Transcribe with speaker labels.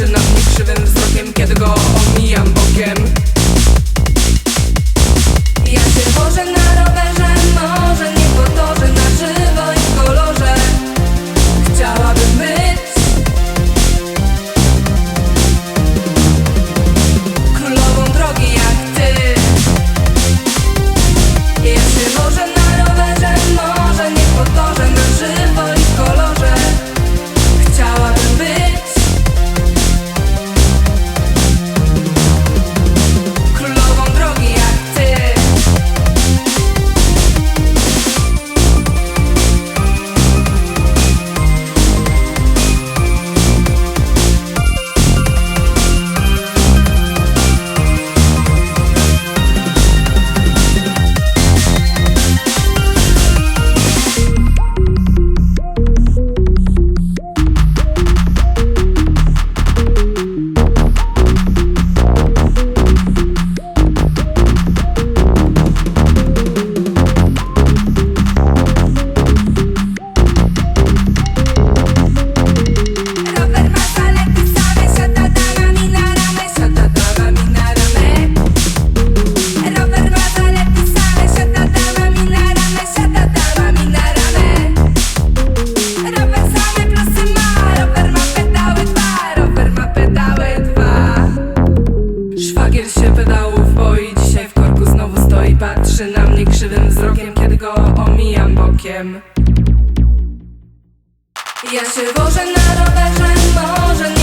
Speaker 1: patrzy na mnie krzywym wzrokiem Kiedy go omijam bokiem Ja się Boże kiedy go omijam bokiem. Ja się wożę na rowerze, może